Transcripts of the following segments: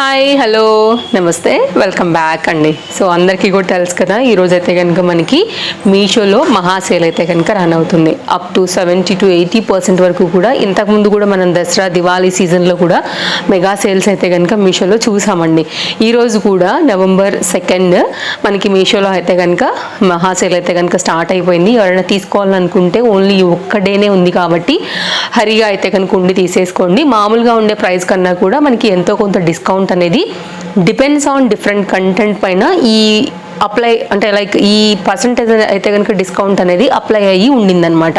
Hi hello నమస్తే. Welcome back అండి. So అందరికీ కూడా తెలుసు కదా ఈరోజు అయితే కనుక మనకి మీషోలో మహా సేల్ అయితే కనుక రన్ అవుతుంది up to seventy to eighty percent వరకు కూడా ఇంతకుముందు కూడా మనం దసరా దివాళీ సీజన్లో కూడా మెగా సేల్స్ అయితే కనుక మీషోలో చూసామండి. ఈరోజు కూడా నవంబర్ సెకండ్ మనకి మీషోలో అయితే కనుక మహా సేల్ అయితే కనుక స్టార్ట్ అయిపోయింది. ఎవరైనా తీసుకోవాలనుకుంటే ఓన్లీ ఒక్క డేనే ఉంది కాబట్టి హరిగా అయితే కనుక ఉండి తీసేసుకోండి. మామూలుగా ఉండే ప్రైస్ కన్నా కూడా మనకి ఎంతో కొంత డిస్కౌంట్ అనేది డిపెండ్స్ ఆన్ డిఫరెంట్ కంటెంట్ పైన ఈ అప్లై అంటే లైక్ ఈ పర్సంటేజ్ అయితే కనుక డిస్కౌంట్ అనేది అప్లై అయ్యి ఉండిందనమాట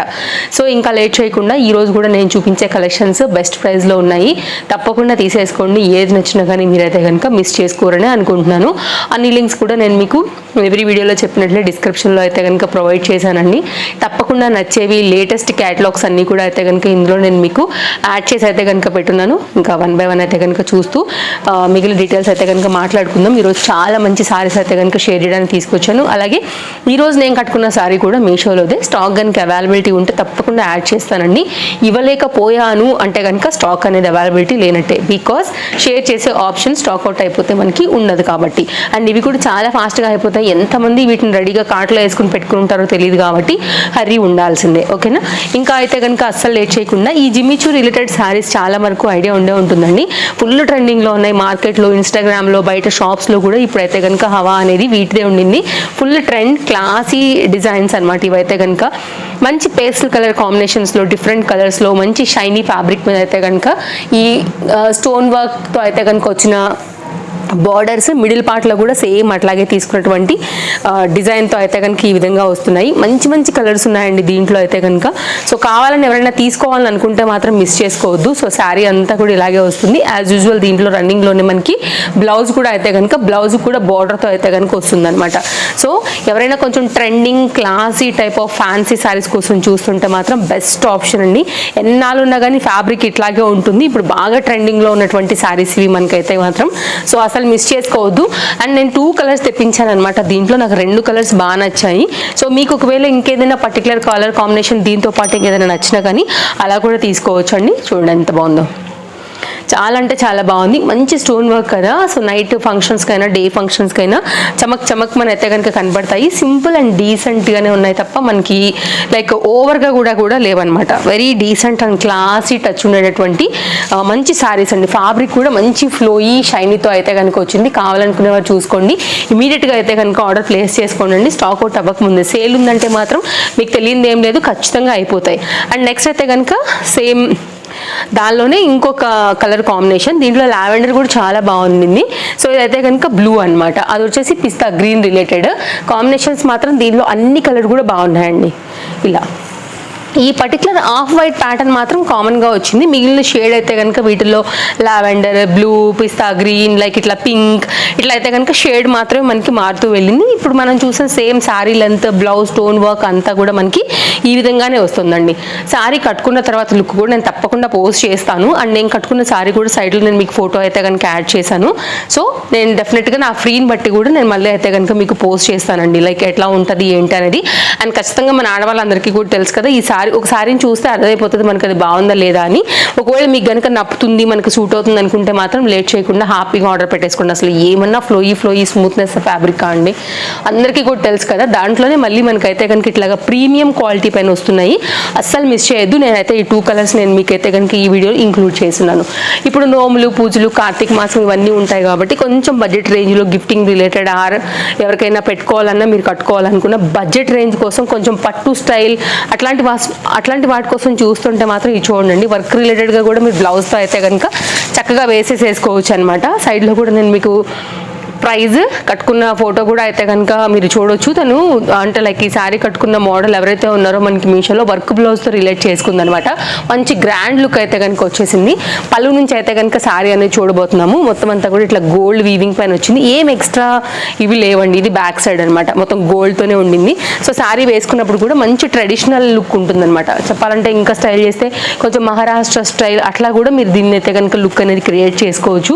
సో ఇంకా లేట్ చేయకుండా ఈ రోజు కూడా నేను చూపించే కలెక్షన్స్ బెస్ట్ ప్రైస్లో ఉన్నాయి. తప్పకుండా తీసేసుకోండి. ఏది నచ్చినా కానీ మీరైతే కనుక మిస్ చేసుకోరని అనుకుంటున్నాను. అన్ని లింక్స్ కూడా నేను మీకు ఎవ్రీ వీడియోలో చెప్పినట్లే డిస్క్రిప్షన్లో అయితే కనుక ప్రొవైడ్ చేశానండి. తప్పకుండా నచ్చేవి లేటెస్ట్ క్యాటలాగ్స్ అన్నీ కూడా అయితే కనుక ఇందులో నేను మీకు యాడ్ చేసి అయితే కనుక పెట్టున్నాను. ఇంకా వన్ బై వన్ అయితే కనుక చూస్తూ మిగిలిన డీటెయిల్స్ అయితే కనుక మాట్లాడుకుందాం. ఈరోజు చాలా మంచి సారీస్ అయితే కనుక షేర్ చేయడానికి తీసుకొచ్చాను. అలాగే ఈరోజు నేను కట్టుకున్న శారీ కూడా మీషోలోదే. స్టాక్ కనుక అవైలబిలిటీ ఉంటే తప్పకుండా యాడ్ చేస్తానండి. ఇవ్వలేకపోయాను అంటే కనుక స్టాక్ అనేది అవైలబిలిటీ లేనట్టే. బికాస్ షేర్ చేసే ఆప్షన్ స్టాక్ అవుట్ అయిపోతే మనకి ఉండదు కాబట్టి. అండ్ ఇవి కూడా చాలా ఫాస్ట్గా అయిపోతాయి. ఎంతమంది వీటిని రెడీగా కార్ట్లో వేసుకుని పెట్టుకుంటారో తెలియదు కాబట్టి హర్రీ ఉండాల్సిందే. ఓకేనా? ఇంకా అయితే కనుక అస్సలు లేట్ చేయకుండా ఈ జిమ్మిచూ రిలేటెడ్ శారీస్ చాలా వరకు ఐడియా ఉండే ఉంటుందండి. ఫుల్ ట్రెండింగ్లో ఉన్నాయి. మార్కెట్లో ఇన్స్టాగ్రామ్లో బయట షాప్స్లో కూడా ఇప్పుడైతే కనుక హవా అనేది వీటిదే ఉండింది. ఫుల్ ట్రెండ్ క్లాసీ డిజైన్స్ అనమాట ఇవైతే కనుక మంచి పేస్టల్ కలర్ కాంబినేషన్స్లో డిఫరెంట్ కలర్స్లో మంచి షైనీ ఫ్యాబ్రిక్ మీద అయితే కనుక ఈ స్టోన్ వర్క్తో అయితే కనుక వచ్చిన బార్డర్స్ మిడిల్ పార్ట్లో కూడా సేమ్ అట్లాగే తీసుకున్నటువంటి డిజైన్తో అయితే కనుక ఈ విధంగా వస్తున్నాయి. మంచి మంచి కలర్స్ ఉన్నాయండి దీంట్లో అయితే కనుక. సో కావాలని ఎవరైనా తీసుకోవాలని అనుకుంటే మాత్రం మిస్ చేసుకోవద్దు. సో శారీ అంతా కూడా ఇలాగే వస్తుంది. యాజ్ యూజువల్ దీంట్లో రన్నింగ్లోనే మనకి బ్లౌజ్ కూడా అయితే కనుక బ్లౌజ్ కూడా బార్డర్తో అయితే కనుక వస్తుందన్నమాట. సో ఎవరైనా కొంచెం trending classy type of fancy sarees కోసం చూస్తుంటే మాత్రం బెస్ట్ ఆప్షన్ అండి. ఎన్నాళ్ళు ఉన్నా కానీ ఫ్యాబ్రిక్ ఇట్లాగే ఉంటుంది. ఇప్పుడు బాగా ట్రెండింగ్లో ఉన్నటువంటి శారీస్ ఇవి మనకైతే మాత్రం. సో అసలు మిస్ చేసుకోవద్దు. అండ్ నేను టూ కలర్స్ తెప్పించాను అనమాట దీంట్లో నాకు రెండు కలర్స్ బాగా నచ్చాయి. సో మీకు ఒకవేళ ఇంకేదైనా పర్టికులర్ కలర్ కాంబినేషన్ దీంతో పాటు ఇంకేదైనా నచ్చినా కానీ అలా కూడా తీసుకోవచ్చు అండి చూడండి ఎంత బాగుందో. చాలా అంటే చాలా బాగుంది. మంచి స్టోన్ వర్క్ కదా. సో నైట్ ఫంక్షన్స్కైనా డే ఫంక్షన్స్కైనా చమక్ చమక్ మన అయితే కనుక కనబడతాయి. సింపుల్ అండ్ డీసెంట్గానే ఉన్నాయి తప్ప మనకి లైక్ ఓవర్గా కూడా కూడా లేవన్నమాట. Very decent and classy touch ఉండేటటువంటి మంచి శారీస్ అండి. ఫ్యాబ్రిక్ కూడా మంచి ఫ్లోయి షైనీతో అయితే కనుక వచ్చింది. కావాలనుకునే వారు చూసుకోండి. ఇమీడియట్గా అయితే కనుక ఆర్డర్ ప్లేస్ చేసుకోండి స్టాక్ అవుట్ అవ్వకముందే. సేల్ ఉందంటే మాత్రం మీకు తెలియదు ఏం లేదు. ఖచ్చితంగా అయిపోతాయి. అండ్ నెక్స్ట్ అయితే కనుక సేమ్ దానిలోనే ఇంకొక కలర్ కాంబినేషన్. దీంట్లో లావెండర్ కూడా చాలా బాగుంది సో ఇదైతే కనుక బ్లూ అన్నమాట. అది వచ్చేసి పిస్తా గ్రీన్ రిలేటెడ్. కాంబినేషన్స్ మాత్రం దీనిలో అన్ని కలర్ కూడా బాగున్నాయండి. ఇలా. ఈ పర్టికులర్ ఆఫ్ వైట్ ప్యాటర్న్ మాత్రం కామన్గా వచ్చింది. మిగిలిన షేడ్ అయితే కనుక వీటిల్లో లావెండర్ బ్లూ పిస్తా గ్రీన్ లైక్ ఇట్లా పింక్ ఇట్లా అయితే కనుక షేడ్ మాత్రమే మనకి మారుతూ వెళ్ళింది. ఇప్పుడు మనం చూసిన same saree length blouse stone work అంతా కూడా మనకి ఈ విధంగానే వస్తుందండి. శారీ కట్టుకున్న తర్వాత లుక్ కూడా నేను తప్పకుండా పోస్ట్ చేస్తాను. అండ్ నేను కట్టుకున్న శారీ కూడా సైడ్లో నేను మీకు ఫోటో అయితే కనుక యాడ్ చేశాను. సో నేను డెఫినెట్గా నా ఫ్రీని బట్టి కూడా నేను మళ్ళీ అయితే కనుక మీకు పోస్ట్ చేస్తానండి. లైక్ ఎట్లా ఉంటుంది ఏంటి అనేది. అండ్ ఖచ్చితంగా మన ఆడవాళ్ళందరికీ కూడా తెలుసు కదా ఈ సారీ ఒక సారీని చూస్తే అర్థమైపోతుంది మనకి అది బాగుందా లేదా అని. ఒకవేళ మీకు కనుక నప్పుతుంది మనకు సూట్ అవుతుంది అనుకుంటే మాత్రం లేట్ చేయకుండా హ్యాపీగా ఆర్డర్ పెట్టేసుకోండి. అసలు ఏమన్నా ఫ్లోయి ఫ్లోయి స్మూత్నెస్ ఫ్యాబ్రిక్ అండి? అందరికీ కూడా తెలుసు కదా దాంట్లోనే మళ్ళీ మనకైతే కనుక ఇట్లాగా ప్రీమియం క్వాలిటీ పైన వస్తున్నాయి. అస్సలు మిస్ చేయొద్దు. నేనైతే ఈ టూ కలర్స్ నేను మీకైతే కనుక ఈ వీడియో ఇంక్లూడ్ చేస్తున్నాను. ఇప్పుడు నోములు పూజలు కార్తీక మాసం ఇవన్నీ ఉంటాయి కాబట్టి కొంచెం బడ్జెట్ రేంజ్లో గిఫ్టింగ్ రిలేటెడ్ ఆర్ ఎవరికైనా పెట్టుకోవాలన్నా మీరు కట్టుకోవాలనుకున్న బడ్జెట్ రేంజ్ కోసం కొంచెం పట్టు స్టైల్ అట్లాంటి వాస్ అట్లాంటి వాటి కోసం చూస్తుంటే మాత్రం ఇది చూడండి. వర్క్ రిలేటెడ్గా కూడా మీరు బ్లౌజ్తో అయితే కనుక చక్కగా వేసేసేసుకోవచ్చు అనమాట సైడ్లో కూడా నేను మీకు ప్రైజ్ కట్టుకున్న ఫోటో కూడా అయితే కనుక మీరు చూడొచ్చు. తను అంటే లైక్ ఈ శారీ కట్టుకున్న మోడల్ ఎవరైతే ఉన్నారో మనకి మీషోలో వర్క్ బ్లౌజ్తో రిలేట్ చేసుకుంది అనమాట మంచి గ్రాండ్ లుక్ అయితే కనుక వచ్చేసింది. పళ్ళు నుంచి అయితే కనుక శారీ అనేది చూడబోతున్నాము. మొత్తం అంతా కూడా ఇట్లా గోల్డ్ వీవింగ్ పైన వచ్చింది. ఏం ఎక్స్ట్రా ఇవి లేవండి. ఇది బ్యాక్ సైడ్ అనమాట. మొత్తం గోల్డ్తోనే ఉండింది. సో శారీ వేసుకున్నప్పుడు కూడా మంచి ట్రెడిషనల్ లుక్ ఉంటుందన్నమాట. చెప్పాలంటే ఇంకా స్టైల్ చేస్తే కొంచెం మహారాష్ట్ర స్టైల్ అట్లా కూడా మీరు దీన్ని అయితే కనుక లుక్ అనేది క్రియేట్ చేసుకోవచ్చు.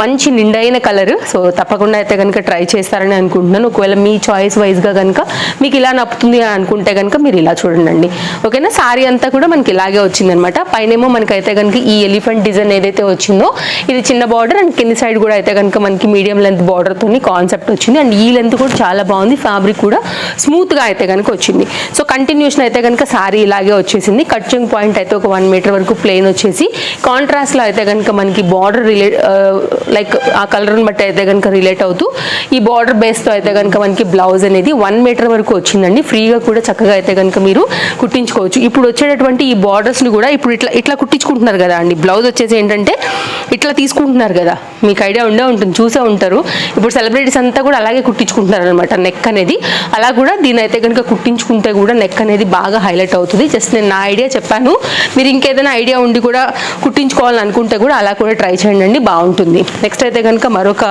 మంచి నిండైన కలర్ సో తప్పకుండా అయితే కనుక ట్రై చేస్తారని అనుకుంటున్నాను. ఒకవేళ మీ చాయిస్ వైజ్గా కనుక మీకు ఇలా నప్పుతుంది అని అనుకుంటే కనుక మీరు ఇలా చూడండి. ఓకేనా సారీ అంతా కూడా మనకి ఇలాగే వచ్చిందనమాట. పైనేమో మనకైతే కనుక ఈ ఎలిఫెంట్ డిజైన్ ఏదైతే వచ్చిందో ఇది చిన్న బార్డర్ అండ్ కింది సైడ్ కూడా అయితే కనుక మనకి మీడియం లెంత్ బార్డర్తో కాన్సెప్ట్ వచ్చింది. అండ్ ఈ లెంత్ కూడా చాలా బాగుంది. ఫ్యాబ్రిక్ కూడా స్మూత్గా అయితే కనుక వచ్చింది. సో కంటిన్యూషన్ అయితే కనుక సారీ ఇలాగే వచ్చేసింది. కట్చింగ్ పాయింట్ అయితే ఒక వన్ మీటర్ వరకు ప్లెయిన్ వచ్చేసి కాంట్రాస్ట్లో అయితే కనుక మనకి బార్డర్ రిలే లైక్ ఆ కలర్ని బట్టి అయితే కనుక రిలేట్ అవుతూ ఈ బార్డర్ బేస్తో అయితే కనుక మనకి బ్లౌజ్ అనేది వన్ మీటర్ వరకు వచ్చిందండి. ఫ్రీగా కూడా చక్కగా అయితే కనుక మీరు కుట్టించుకోవచ్చు. ఇప్పుడు వచ్చేటటువంటి ఈ బార్డర్స్ని కూడా ఇప్పుడు ఇట్లా ఇట్లా కుట్టించుకుంటున్నారు కదా అండి. బ్లౌజ్ వచ్చేసి ఏంటంటే ఇట్లా తీసుకుంటున్నారు కదా. మీకు ఐడియా ఉండే ఉంటుంది చూసే ఉంటారు. ఇప్పుడు సెలబ్రిటీస్ అంతా కూడా అలాగే కుట్టించుకుంటున్నారు అనమాట నెక్ అనేది. అలా కూడా దీని అయితే కనుక కుట్టించుకుంటే కూడా నెక్ అనేది బాగా హైలైట్ అవుతుంది. జస్ట్ నేను నా ఐడియా చెప్పాను. మీరు ఇంకేదైనా ఐడియా ఉండి కూడా కుట్టించుకోవాలని అనుకుంటే కూడా అలా కూడా ట్రై చేయండి బాగుంటుంది. నెక్స్ట్ అయితే కనుక మరొక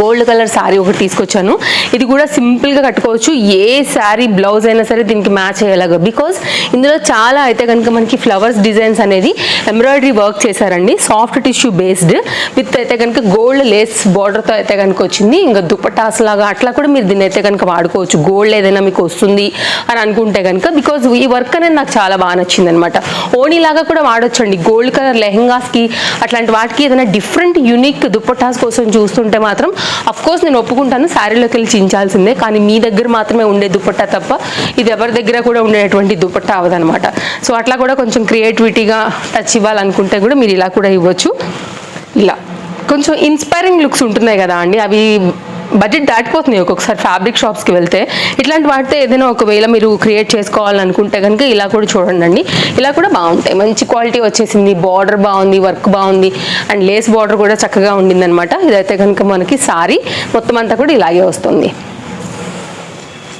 గోల్డ్ కలర్ శారీ ఒకటి తీసుకొచ్చాను. ఇది కూడా సింపుల్గా కట్టుకోవచ్చు. ఏ శారీ బ్లౌజ్ అయినా సరే దీనికి మ్యాచ్ అయ్యేలాగా. బికాజ్ ఇందులో చాలా అయితే కనుక మనకి ఫ్లవర్స్ డిజైన్స్ అనేది ఎంబ్రాయిడరీ వర్క్ చేశారండి. సాఫ్ట్ టిష్యూ బేస్డ్ విత్ అయితే కనుక గోల్డ్ లేస్ బార్డర్తో అయితే కనుక వచ్చింది. ఇంకా దుప్పటాస్ లాగా అట్లా కూడా మీరు దీన్ని అయితే కనుక వాడుకోవచ్చు. గోల్డ్ ఏదైనా మీకు వస్తుంది అని అనుకుంటే కనుక. బికాజ్ ఈ వర్క్ అనేది నాకు చాలా బాగా నచ్చింది అనమాట ఓణీ లాగా కూడా వాడొచ్చండి. గోల్డ్ కలర్ లెహంగాస్కి అట్లాంటి వాటికి ఏదైనా డిఫరెంట్ యూనిక్ దుప్పటాస్ కోసం చూస్తుంటే మాత్రం అఫ్ కోర్స్ నేను ఒప్పుకుంటాను శారీలోకి వెళ్ళి చించాల్సిందే కానీ మీ దగ్గర మాత్రమే ఉండే దుపట్టా తప్ప ఇది ఎవరి దగ్గర కూడా ఉండేటువంటి దుపట్టా అవదనమాట సో అట్లా కూడా కొంచెం క్రియేటివిటీగా టచ్ ఇవ్వాలనుకుంటే కూడా మీరు ఇలా కూడా ఇవ్వచ్చు. ఇలా. కొంచెం ఇన్స్పైరింగ్ లుక్స్ ఉంటున్నాయి కదా అండి అవి బడ్జెట్ దాటిపోతుంది ఒక్కొక్కసారి ఫ్యాబ్రిక్ షాప్స్కి వెళ్తే. ఇట్లాంటి వాటితో ఏదైనా ఒకవేళ మీరు క్రియేట్ చేసుకోవాలనుకుంటే కనుక ఇలా కూడా చూడండి ఇలా కూడా బాగుంటాయి. మంచి క్వాలిటీ వచ్చేసింది. బార్డర్ బాగుంది వర్క్ బాగుంది. అండ్ లేస్ బార్డర్ కూడా చక్కగా ఉండిందనమాట ఇదైతే కనుక మనకి సారీ మొత్తం అంతా కూడా ఇలాగే వస్తుంది.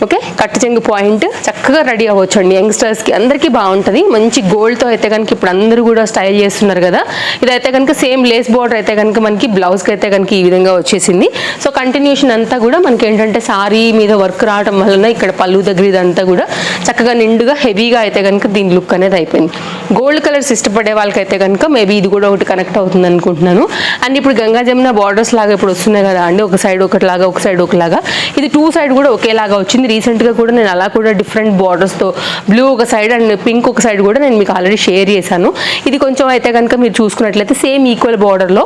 ఓకే? కట్టు చెంగు పాయింట్. చక్కగా రెడీ అవ్వచ్చు అండి యంగ్స్టర్స్కి అందరికీ బాగుంటుంది. మంచి గోల్డ్తో అయితే కనుక ఇప్పుడు అందరూ కూడా స్టైల్ చేస్తున్నారు కదా. ఇదైతే కనుక సేమ్ లేస్ బార్డర్ అయితే కనుక మనకి బ్లౌజ్కి అయితే కనుక ఈ విధంగా వచ్చేసింది. సో కంటిన్యూషన్ అంతా కూడా మనకి ఏంటంటే సారీ మీద వర్క్ రావడం వలన ఇక్కడ పళ్ళు దగ్గర ఇదంతా కూడా చక్కగా నిండుగా హెవీగా అయితే కనుక దీని లుక్ అనేది అయిపోయింది. గోల్డ్ కలర్స్ ఇష్టపడే వాళ్ళకైతే కనుక మేబీ ఇది కూడా ఒకటి కనెక్ట్ అవుతుంది అనుకుంటున్నాను. అండ్ ఇప్పుడు గంగా జమున బార్డర్స్ లాగా ఇప్పుడు వస్తున్నాయి కదా అండి. ఒక సైడ్ ఒకటిలాగా ఒక సైడ్ ఒకలాగా. ఇది టూ సైడ్ కూడా ఒకేలాగా వచ్చింది. రీసెంట్గా కూడా నేను అలా కూడా డిఫరెంట్ బార్డర్స్తో బ్లూ ఒక సైడ్ అండ్ పింక్ ఒక సైడ్ కూడా నేను మీకు ఆల్రెడీ షేర్ చేశాను. ఇది కొంచెం అయితే కనుక మీరు చూసుకున్నట్లయితే సేమ్ ఈక్వల్ బార్డర్లో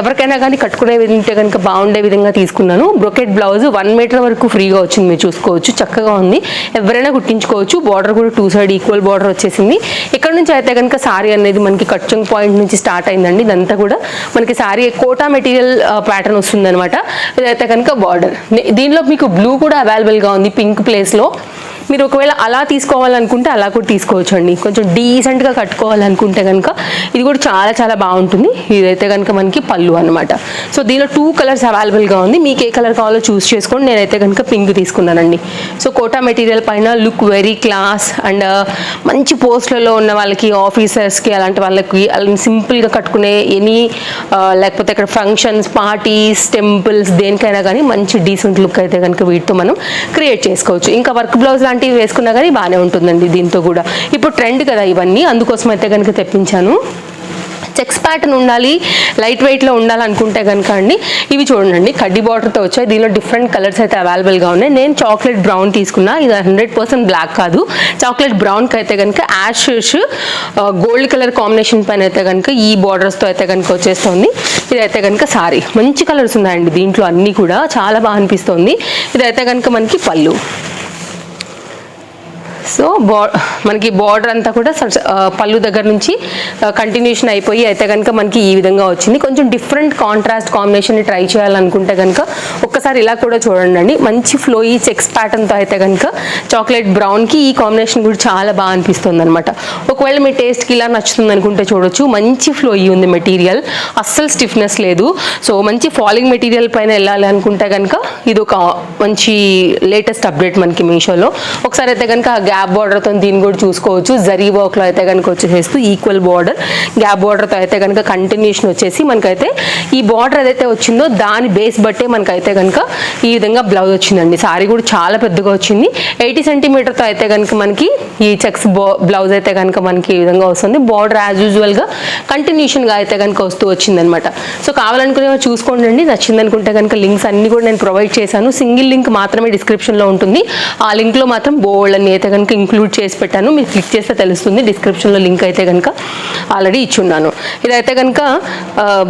ఎవరికైనా కానీ కట్టుకునే విధంగా కనుక బాగుండే విధంగా తీసుకున్నాను. బ్రొకెట్ బ్లౌజ్ వన్ మీటర్ వరకు ఫ్రీగా వచ్చింది మీరు చూసుకోవచ్చు. చక్కగా ఉంది. ఎవరైనా కుట్టించుకోవచ్చు బార్డర్ కూడా టూ సైడ్ ఈక్వల్ బార్డర్ వచ్చేసింది. ఇక్కడ నుంచి అయితే కనుక సారీ అనేది మనకి కచ్చంగ్ పాయింట్ నుంచి స్టార్ట్ అయిందండి ఇదంతా కూడా మనకి సారీ కోటా మెటీరియల్ ప్యాటర్న్ వస్తుంది అనమాట ఇదైతే కనుక బార్డర్ దీనిలో మీకు బ్లూ కూడా అవైలబుల్గా ఉంది. పింక్ ప్లేస్లో. మీరు ఒకవేళ అలా తీసుకోవాలనుకుంటే అలా కూడా తీసుకోవచ్చు అండి కొంచెం డీసెంట్గా కట్టుకోవాలనుకుంటే కనుక ఇది కూడా చాలా చాలా బాగుంటుంది. ఇదైతే కనుక మనకి పళ్ళు అనమాట సో దీనిలో టూ కలర్స్ అవైలబుల్గా ఉంది. మీకు ఏ కలర్ కావాలో చూస్ చేసుకోండి. నేనైతే కనుక పింక్ తీసుకున్నానండి. సో కోటా మెటీరియల్ పైన లుక్ వెరీ క్లాస్ అండ్ మంచి పోస్ట్లలో ఉన్న వాళ్ళకి ఆఫీసర్స్కి అలాంటి వాళ్ళకి సింపుల్గా కట్టుకునే ఎనీ uh, లేకపోతే ఇక్కడ ఫంక్షన్స్ పార్టీస్ టెంపుల్స్ దేనికైనా కానీ మంచి డీసెంట్ లుక్ అయితే కనుక వీటితో మనం క్రియేట్ చేసుకోవచ్చు. ఇంకా వర్క్ బ్లౌజ్ లాంటివి వేసుకున్నా కానీ బాగానే ఉంటుందండి దీంతో కూడా. ఇప్పుడు ట్రెండ్ కదా ఇవన్నీ అందుకోసం అయితే కనుక తెప్పించాను. చెక్స్ ప్యాటర్న్ ఉండాలి లైట్ వెయిట్లో ఉండాలనుకుంటే కనుక అండి ఇవి చూడండి కడ్డీ బార్డర్తో వచ్చాయి. దీనిలో డిఫరెంట్ కలర్స్ అయితే అవైలబుల్గా ఉన్నాయి. నేను చాక్లెట్ బ్రౌన్ తీసుకున్నా. ఇది హండ్రెడ్ పర్సెంట్ బ్లాక్ కాదు. చాక్లెట్ బ్రౌన్కి అయితే కనుక యాష్ గోల్డ్ కలర్ కాంబినేషన్ పైన అయితే కనుక ఈ బార్డర్స్తో అయితే కనుక వచ్చేస్తుంది. ఇదైతే కనుక సారీ. మంచి కలర్స్ ఉన్నాయండి దీంట్లో అన్నీ కూడా. చాలా బాగా అనిపిస్తుంది. ఇదైతే కనుక మనకి పళ్ళు. సో బా మనకి బార్డర్ అంతా కూడా పళ్ళు దగ్గర నుంచి కంటిన్యూషన్ అయిపోయి అయితే కనుక మనకి ఈ విధంగా వచ్చింది. కొంచెం డిఫరెంట్ కాంట్రాస్ట్ కాంబినేషన్ ట్రై చేయాలనుకుంటే కనుక ఒక్కసారి ఇలా కూడా చూడండి మంచి మంచి ఈ చెక్స్ ప్యాటర్న్తో అయితే కనుక చాక్లెట్ బ్రౌన్కి ఈ కాంబినేషన్ కూడా చాలా బాగా అనిపిస్తుంది అనమాట ఒకవేళ మీ టేస్ట్కి ఇలా నచ్చుతుంది అనుకుంటే చూడొచ్చు. మంచి ఫ్లోయి ఉంది మెటీరియల్ అస్సలు స్టిఫ్నెస్ లేదు. సో మంచి ఫాలింగ్ మెటీరియల్ పైన వెళ్ళాలి అనుకుంటే కనుక ఇది ఒక మంచి లేటెస్ట్ అప్డేట్ మనకి మీషోలో. ఒకసారి అయితే కనుక గ్యాప్ బార్డర్తో దీన్ని కూడా చూసుకోవచ్చు. జరీ వర్క్లో అయితే కనుక వచ్చేసేస్తూ ఈక్వల్ బార్డర్ గ్యాప్ బార్డర్తో అయితే కనుక కంటిన్యూషన్ వచ్చేసి మనకైతే ఈ బార్డర్ ఏదైతే వచ్చిందో దాని బేస్ బట్టే మనకైతే కనుక ఈ విధంగా బ్లౌజ్ వచ్చిందండి. సారీ కూడా చాలా పెద్దగా వచ్చింది. ఎయిటీ సెంటీమీటర్తో అయితే కనుక మనకి ఈ చెక్స్ బ్లౌజ్ అయితే కనుక మనకి ఈ విధంగా వస్తుంది. బార్డర్ యాజ్ యూజువల్గా కంటిన్యూషన్గా అయితే కనుక వస్తూ వచ్చిందనమాట సో కావాలనుకునే చూసుకోండి అండి. నచ్చింది అనుకుంటే కనుక లింక్స్ అన్నీ కూడా నేను ప్రొవైడ్ చేశాను. సింగిల్ లింక్ మాత్రమే డిస్క్రిప్షన్లో ఉంటుంది. ఆ లింక్లో మాత్రం బోల్డ్ అని అయితే కనుక ఇంక్లూడ్ చేసి పెట్టాను. మీరు క్లిక్ చేస్తే తెలుస్తుంది. డిస్క్రిప్షన్లో లింక్ అయితే కనుక ఆల్రెడీ ఇచ్చున్నాను. ఇదైతే కనుక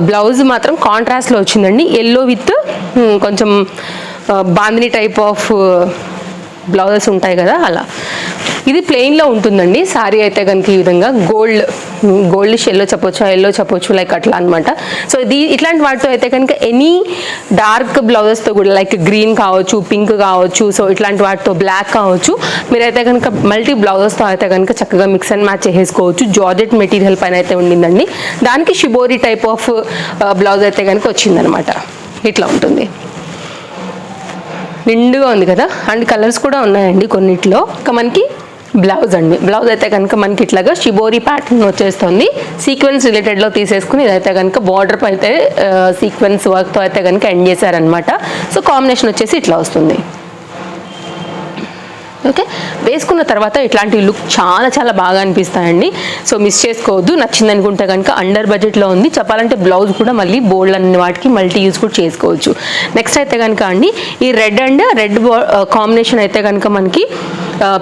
బ్లౌజ్ మాత్రం కాంట్రాస్ట్లో వచ్చిందండి. ఎల్లో విత్ కొంచెం బాందిని టైప్ ఆఫ్ బ్లౌజెస్ ఉంటాయి కదా అలా. ఇది ప్లెయిన్లో ఉంటుందండి. సారీ అయితే కనుక ఈ విధంగా గోల్డ్ గోల్డ్ ఎల్లో చెప్పొచ్చు ఎల్లో చెప్పొచ్చు లైక్ అట్లా అనమాట సో ఇది ఇట్లాంటి వాటితో అయితే కనుక ఎనీ డార్క్ బ్లౌజెస్తో కూడా లైక్ గ్రీన్ కావచ్చు పింక్ కావచ్చు సో ఇట్లాంటి వాటితో బ్లాక్ కావచ్చు మీరైతే కనుక మల్టీ బ్లౌజెస్తో అయితే కనుక చక్కగా మిక్స్ అండ్ మ్యాచ్ చేసేసుకోవచ్చు. జార్జెట్ మెటీరియల్ పైన అయితే ఉండిందండి. దానికి షిబోరి టైప్ ఆఫ్ బ్లౌజ్ అయితే కనుక వచ్చిందనమాట ఇట్లా ఉంటుంది. నిండుగా ఉంది కదా? అండ్ కలర్స్ కూడా ఉన్నాయండి కొన్నిట్లో. ఇంకా మనకి బ్లౌజ్ అండి. బ్లౌజ్ అయితే కనుక మనకి ఇట్లాగా షిబోరి ప్యాటర్న్ వచ్చేస్తుంది. సీక్వెన్స్ రిలేటెడ్లో తీసేసుకుని ఇదైతే కనుక బార్డర్ అయితే సీక్వెన్స్ వర్క్తో అయితే కనుక ఎండ్ చేశారనమాట సో కాంబినేషన్ వచ్చేసి ఇట్లా వస్తుంది. ఓకే? వేసుకున్న తర్వాత ఇట్లాంటి లుక్ చాలా చాలా బాగా అనిపిస్తాయండి. సో మిస్ చేసుకోవద్దు. నచ్చింది అనుకుంటే కనుక అండర్ బడ్జెట్లో ఉంది. చెప్పాలంటే బ్లౌజ్ కూడా మళ్ళీ బోల్డ్ అన్ని వాటికి మల్టీ యూజ్ కూడా చేసుకోవచ్చు. నెక్స్ట్ అయితే కనుక అండి ఈ రెడ్ అండ్ రెడ్ కాంబినేషన్ అయితే కనుక మనకి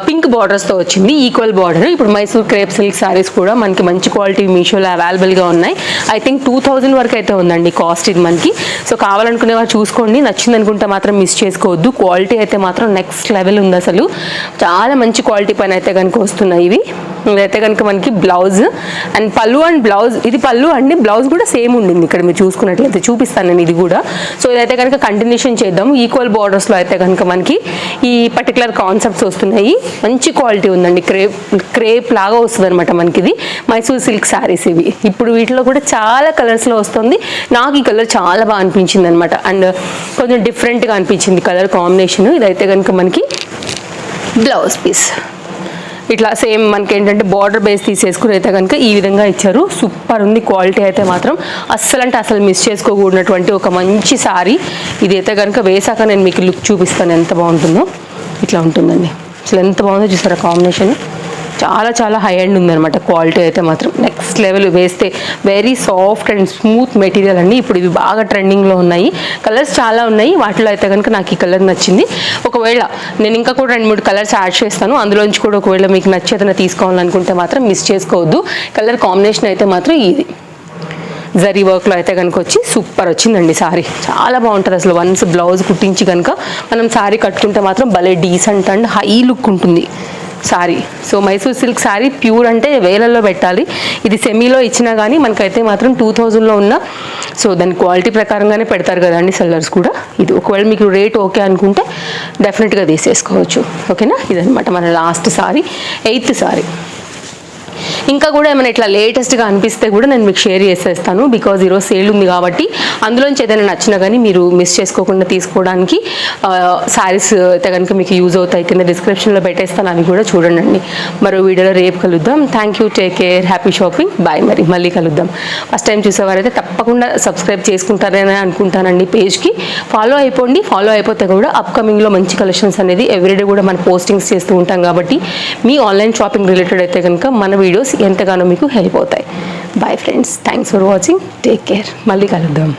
పింక్ బార్డర్స్తో వచ్చింది. Equal border. ఇప్పుడు మైసూర్ క్రేప్ సిల్క్ సారీస్ కూడా మనకి మంచి క్వాలిటీ మీషోలో అవైలబుల్గా ఉన్నాయి. ఐ థింక్ టూ థౌజండ్ వరకు అయితే ఉందండి కాస్ట్ ఇది మనకి. సో కావాలనుకునే వాళ్ళు చూసుకోండి. నచ్చింది అనుకుంటే మాత్రం మిస్ చేసుకోవద్దు. క్వాలిటీ అయితే మాత్రం నెక్స్ట్ లెవెల్ ఉంది అసలు చాలా మంచి క్వాలిటీ పైన అయితే కనుక వస్తున్నాయి ఇవి. ఇదైతే కనుక మనకి బ్లౌజ్ అండ్ పళ్ళు అండ్ బ్లౌజ్ ఇది పళ్ళు అండి బ్లౌజ్ కూడా సేమ్ ఉండింది ఇక్కడ మీరు చూసుకున్నట్లయితే చూపిస్తాను నేను ఇది కూడా. సో ఇదైతే కనుక కంటిన్యూషన్ చేద్దాం. ఈక్వల్ బార్డర్స్లో అయితే కనుక మనకి ఈ పర్టికులర్ కాన్సెప్ట్స్ వస్తున్నాయి. మంచి క్వాలిటీ ఉందండి. క్రేప్ క్రేప్ లాగా వస్తుంది అనమాట మనకి ఇది. మైసూర్ సిల్క్ శారీస్ ఇవి. ఇప్పుడు వీటిలో కూడా చాలా కలర్స్లో వస్తుంది. నాకు ఈ కలర్ చాలా బాగా అనిపించింది అనమాట అండ్ కొంచెం డిఫరెంట్గా అనిపించింది కలర్ కాంబినేషన్ ఇదైతే కనుక మనకి బ్లౌజ్ పీస్ ఇట్లా సేమ్ మనకి ఏంటంటే బార్డర్ బేస్ తీసేసుకుని అయితే కనుక ఈ విధంగా ఇచ్చారు. సూపర్ ఉంది క్వాలిటీ అయితే మాత్రం. అస్సలు అంటే అసలు మిస్ చేసుకోకూడనటువంటి ఒక మంచి సారీ ఇది అయితే కనుక వేసాక నేను మీకు లుక్ చూపిస్తాను ఎంత బాగుంటుందో. ఇట్లా ఉంటుందండి. అసలు ఎంత బాగుందో చూసారా కాంబినేషన్ చాలా చాలా హై అండ్ ఉందన్నమాట. క్వాలిటీ అయితే మాత్రం నెక్స్ట్ లెవెల్ వేస్తే very soft and smooth material అండి ఇప్పుడు ఇవి బాగా ట్రెండింగ్లో ఉన్నాయి. కలర్స్ చాలా ఉన్నాయి. వాటిలో అయితే కనుక నాకు ఈ కలర్ నచ్చింది. ఒకవేళ నేను ఇంకా కూడా రెండు మూడు కలర్స్ యాడ్ చేస్తాను. అందులోంచి కూడా ఒకవేళ మీకు నచ్చేదన తీసుకోవాలనుకుంటే మాత్రం మిస్ చేసుకోవద్దు. కలర్ కాంబినేషన్ అయితే మాత్రం ఇది. జరీ వర్క్లో అయితే కనుక వచ్చి సూపర్ వచ్చిందండి సారీ చాలా బాగుంటుంది అసలు. వన్స్ బ్లౌజ్ కుట్టించి కనుక మనం సారీ కట్టుకుంటే మాత్రం భలే డీసెంట్ అండ్ హై లుక్ ఉంటుంది. Sorry. So Mysore silk saree pure అంటే వేలల్లో పెట్టాలి. ఇది సెమీలో ఇచ్చినా కానీ మనకైతే మాత్రం టూ థౌజండ్లో ఉన్న సో దాని క్వాలిటీ ప్రకారంగానే పెడతారు కదండి సెల్లర్స్ కూడా. ఇది ఒకవేళ మీకు రేట్ ఓకే అనుకుంటే డెఫినెట్గా తీసేసుకోవచ్చు. ఓకేనా? ఇదనమాట మన లాస్ట్ సారీ ఎయిత్ సారీ. ఇంకా కూడా ఏమైనా ఇట్లా లేటెస్ట్గా అనిపిస్తే కూడా నేను మీకు షేర్ చేసేస్తాను. బికాజ్ ఈరోజు సేల్ ఉంది కాబట్టి అందులోంచి ఏదైనా నచ్చినా కానీ మీరు మిస్ చేసుకోకుండా తీసుకోవడానికి శారీస్ అయితే కనుక మీకు యూజ్ అవుతాయి. కింద డిస్క్రిప్షన్లో పెట్టేస్తాను అవి కూడా చూడండి మరో వీడియోలో రేపు కలుద్దాం. Thank you take care happy shopping bye మరి. మళ్ళీ కలుద్దాం. ఫస్ట్ టైం చూసేవారైతే తప్పకుండా సబ్స్క్రైబ్ చేసుకుంటారని అనుకుంటానండి పేజ్కి ఫాలో అయిపోండి. ఫాలో అయిపోతే కూడా అప్కమింగ్లో మంచి కలెక్షన్స్ అనేది ఎవ్రీడే కూడా మనం పోస్టింగ్స్ చేస్తూ ఉంటాం కాబట్టి మీ ఆన్లైన్ షాపింగ్ రిలేటెడ్ అయితే కనుక మన వీడియోస్ ఎంతగానో మీకు హెల్ప్ అవుతాయి. Bye friends thanks for watching take care మళ్ళీ కలుద్దాం.